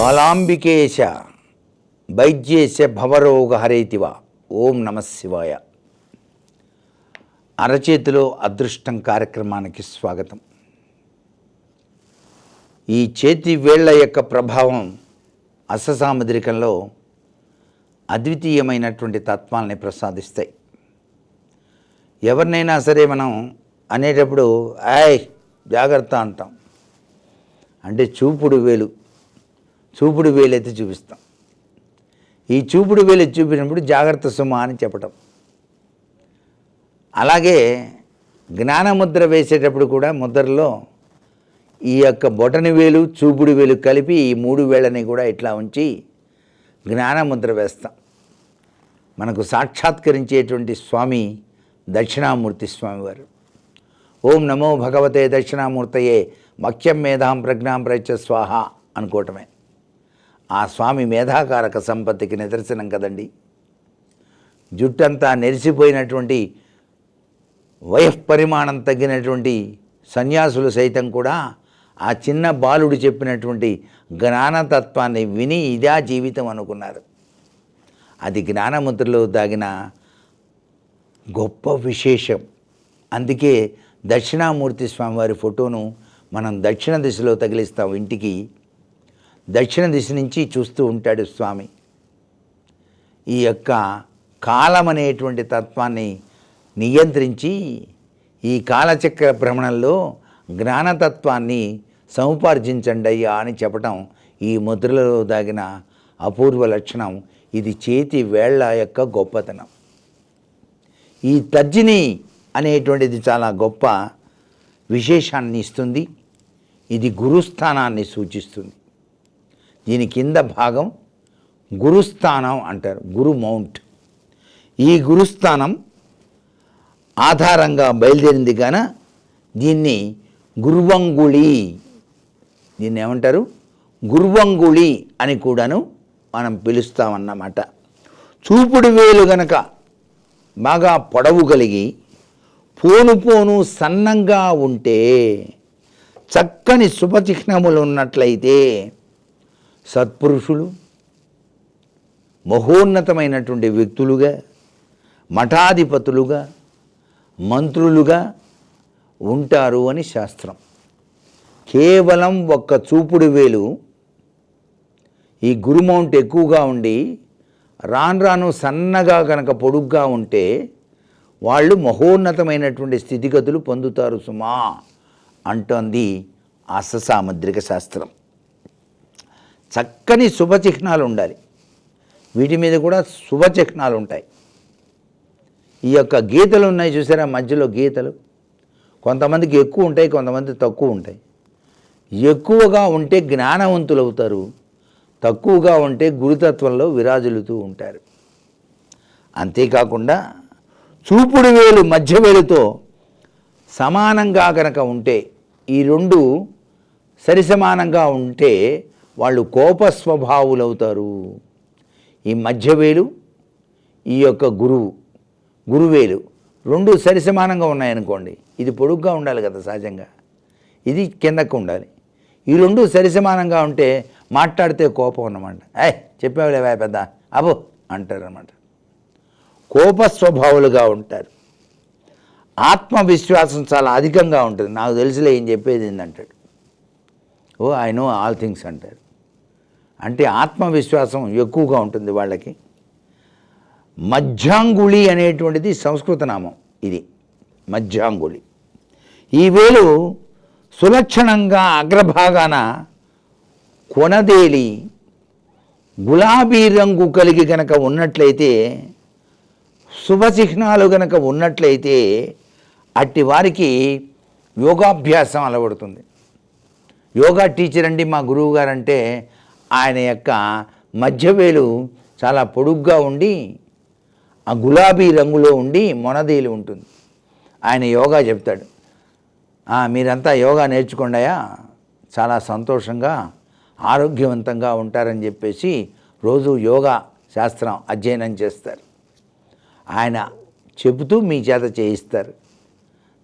బలాంబికేశ వైద్యేశ భవరోగ హరేతివ. ఓం నమశివాయ అరచేతిలో అదృష్టం కార్యక్రమానికి స్వాగతం. ఈ చేతి వేళ్ళ యొక్క ప్రభావం అససాముద్రికంలో అద్వితీయమైనటువంటి తత్వాల్ని ప్రసాదిస్తాయి. ఎవరినైనా సరే మనం అనేటప్పుడు ఆయ్ జాగ్రత్త అంటాం. అంటే చూపుడు వేలు. చూపుడు వేలైతే చూపిస్తాం. ఈ చూపుడు వేలు చూపినప్పుడు జాగ్రత్త సుమ అని చెప్పటం. అలాగే జ్ఞానముద్ర వేసేటప్పుడు కూడా ముద్రలో ఈ యొక్క బొటని వేలు చూపుడు వేలు కలిపి ఈ మూడు వేళ్ళని కూడా ఇట్లా ఉంచి జ్ఞానముద్ర వేస్తాం. మనకు సాక్షాత్కరించేటువంటి స్వామి దక్షిణామూర్తి స్వామివారు. ఓం నమో భగవతే దక్షిణామూర్తయే మఖ్యం మేధాం ప్రజ్ఞాం ప్రత్య స్వాహ అనుకోవటమే. ఆ స్వామి మేధాకారక సంపత్తికి నిదర్శనం కదండి. జుట్టంతా నెరిసిపోయినటువంటి వయఃపరిమాణం తగ్గినటువంటి సన్యాసులు సైతం కూడా ఆ చిన్న బాలుడు చెప్పినటువంటి జ్ఞానతత్వాన్ని విని ఇదా జీవితం అనుకున్నారు. అది జ్ఞానముద్రలో దాగిన గొప్ప విశేషం. అందుకే దక్షిణామూర్తి స్వామివారి ఫోటోను మనం దక్షిణ దిశలో తగిలిస్తాం ఇంటికి. దక్షిణ దిశ నుంచి చూస్తూ ఉంటాడు స్వామి. ఈ యొక్క కాలం అనేటువంటి తత్వాన్ని నియంత్రించి ఈ కాలచక్ర భ్రమణంలో జ్ఞానతత్వాన్ని సముపార్జించండి అయ్యా అని చెప్పటం ఈ ముద్రలో దాగిన అపూర్వ లక్షణం. ఇది చేతి వేళ్ళ యొక్క గొప్పతనం. ఈ తర్జిని అనేటువంటిది చాలా గొప్ప విశేషాన్ని ఇస్తుంది. ఇది గురుస్థానాన్ని సూచిస్తుంది. దీని కింద భాగం గురుస్థానం అంటారు గురు మౌంట్. ఈ గురుస్థానం ఆధారంగా బయలుదేరింది కాన దీన్ని గుర్వంగుళి దీన్ని ఏమంటారు? గుర్వంగుళి అని కూడాను మనం పిలుస్తామన్నమాట. చూపుడు వేలు గనక బాగా పొడవు కలిగి పోను పోను సన్నంగా ఉంటే చక్కని శుభచిహ్నములు ఉన్నట్లయితే సత్పురుషులు మహోన్నతమైనటువంటి వ్యక్తులుగా మఠాధిపతులుగా మంత్రులుగా ఉంటారు అని శాస్త్రం. కేవలం ఒక్క చూపుడు వేలు ఈ గురుమౌంట్ ఎక్కువగా ఉండి రాను రాను సన్నగా కనుక పొడుగ్గా ఉంటే వాళ్ళు మహోన్నతమైనటువంటి స్థితిగతులు పొందుతారు సుమా అంటోంది అససాముద్రిక శాస్త్రం. చక్కని శుభచిహ్నాలు ఉండాలి. వీటి మీద కూడా శుభచిహ్నాలు ఉంటాయి. ఈ యొక్క గీతలు ఉన్నాయి చూసారా? మధ్యలో గీతలు. కొంతమందికి ఎక్కువ ఉంటాయి కొంతమంది తక్కువ ఉంటాయి. ఎక్కువగా ఉంటే జ్ఞానవంతులు అవుతారు తక్కువగా ఉంటే గురుతత్వంలో విరాజులుతూ ఉంటారు. అంతేకాకుండా చూపుడు వేలు మధ్య వేలుతో సమానంగా కనుక ఉంటే ఈ రెండు సరిసమానంగా ఉంటే వాళ్ళు కోపస్వభావులవుతారు. ఈ మధ్యవేలు ఈ యొక్క గురువు గురువేలు రెండు సరిసమానంగా ఉన్నాయనుకోండి. ఇది పొడుగ్గా ఉండాలి కదా సహజంగా. ఇది కిందకు ఉండాలి. ఈ రెండు సరిసమానంగా ఉంటే మాట్లాడితే కోపం అన్నమాట. ఏయ్ చెప్పావులేవా పెద్ద అబో అంటారన్నమాట. కోప స్వభావులుగా ఉంటారు. ఆత్మవిశ్వాసం చాలా అధికంగా ఉంటుంది. నాకు తెలిసిలే ఏం చెప్పేది ఏంటంటాడు oh I know all things అంటారు అంటే ఆత్మవిశ్వాసం ఎక్కువగా ఉంటుంది వాళ్ళకి. మధ్యాంగుళి అనేటువంటిది సంస్కృత నామం ఇది మధ్యాంగుళి. ఈ వేలు సులక్షణంగా అగ్రభాగాన కొనదేలి గులాబీ రంగు కలిగి గనక ఉన్నట్లయితే శుభచిహ్నాలు గనక ఉన్నట్లయితే అట్టి వారికి యోగాభ్యాసం అలవడుతుంది. యోగా టీచర్ అండి మా గురువు గారంటే అంటే ఆయన యొక్క మధ్యవేలు చాలా పొడుగ్గా ఉండి ఆ గులాబీ రంగులో ఉండి మొనదీలు ఉంటుంది. ఆయన యోగా చెప్తాడు. మీరంతా యోగా నేర్చుకుండాయా చాలా సంతోషంగా ఆరోగ్యవంతంగా ఉంటారని చెప్పేసి రోజు యోగా శాస్త్రం అధ్యయనం చేస్తారు. ఆయన చెబుతూ మీ చేత చేయిస్తారు.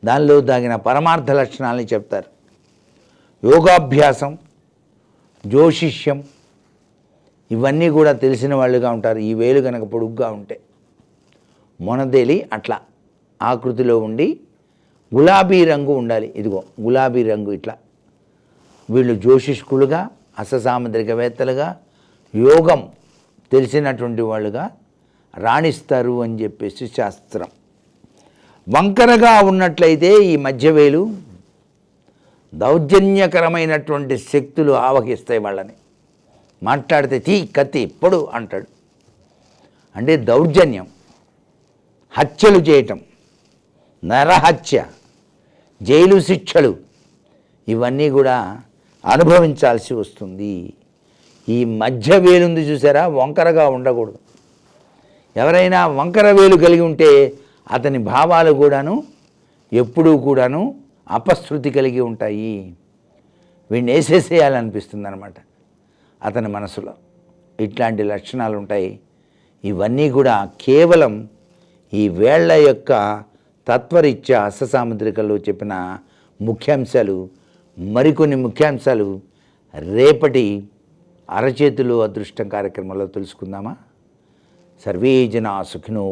దానిలో దాగిన పరమార్థ లక్షణాలని చెప్తారు. యోగాభ్యాసం జ్యోషిష్యం ఇవన్నీ కూడా తెలిసిన వాళ్ళుగా ఉంటారు. ఈ వేలు కనుక పొడుగ్గా ఉంటే. మొనదేలి అట్లా ఆకృతిలో ఉండి గులాబీ రంగు ఉండాలి. ఇదిగో గులాబీ రంగు ఇట్లా. వీళ్ళు జ్యోషిష్కులుగా అససాముద్రికవేత్తలుగా యోగం తెలిసినటువంటి వాళ్ళుగా రాణిస్తారు అని చెప్పేసి శాస్త్రం. వంకరగా ఉన్నట్లయితే ఈ మధ్యవేలు దౌర్జన్యకరమైనటువంటి శక్తులు ఆవహిస్తాయి వాళ్ళని. మాట్లాడితే తీ కత్తి ఇప్పుడు అంటాడు. అంటే దౌర్జన్యం హత్యలు చేయటం నరహత్య జైలు శిక్షలు ఇవన్నీ కూడా అనుభవించాల్సి వస్తుంది. ఈ మధ్య వేలుంది చూసారా? వంకరగా ఉండకూడదు. ఎవరైనా వంకర వేలు కలిగి ఉంటే అతని భావాలు కూడాను ఎప్పుడూ కూడాను అపశృతి కలిగి ఉంటాయి. వీడిని వేసేసేయాలనిపిస్తుంది అనమాట అతని మనసులో. ఇట్లాంటి లక్షణాలు ఉంటాయి ఇవన్నీ కూడా కేవలం ఈ వేళ్ళ యొక్క తత్వరీత్యా అష్టసాముద్రికల్లో చెప్పిన ముఖ్యాంశాలు మరికొన్ని ముఖ్యాంశాలు రేపటి అరచేతులు అదృష్టం కార్యక్రమంలో తెలుసుకుందామా? సర్వే జనా సుఖినో